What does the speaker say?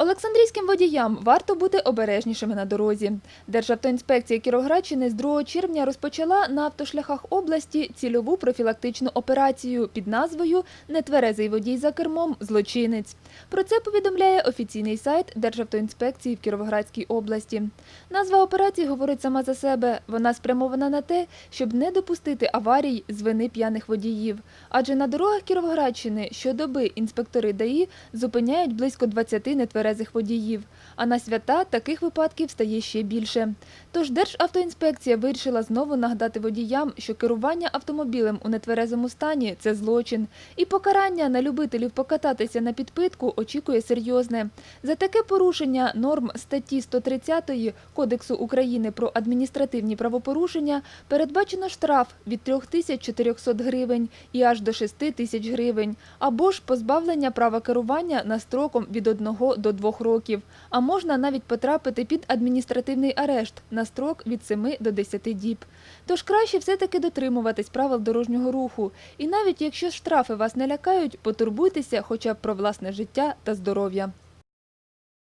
Олександрійським водіям варто бути обережнішими на дорозі. Державтоінспекція Кіровоградщини з 2 червня розпочала на автошляхах області цільову профілактичну операцію під назвою «Нетверезий водій за кермом – злочинець». Про це повідомляє офіційний сайт Державтоінспекції в Кіровоградській області. Назва операції говорить сама за себе. Вона спрямована на те, щоб не допустити аварій з вини п'яних водіїв. Адже на дорогах Кіровоградщини щодоби інспектори ДАІ зупиняють близько 20 нетверезих водіїв. А на свята таких випадків стає ще більше. Тож Державтоінспекція вирішила знову нагадати водіям, що керування автомобілем у нетверезому стані – це злочин. І покарання на любителів покататися на підпитку очікує серйозне. За таке порушення норм статті 130 Кодексу України про адміністративні правопорушення передбачено штраф від 3400 гривень і аж до 6 тисяч гривень, або ж позбавлення права керування на строком від 1 до 2 років, а можна навіть потрапити під адміністративний арешт на строк від 7 до 10 діб. Тож краще все-таки дотримуватись правил дорожнього руху. І навіть якщо штрафи вас не лякають, потурбуйтеся хоча б про власне життя та здоров'я.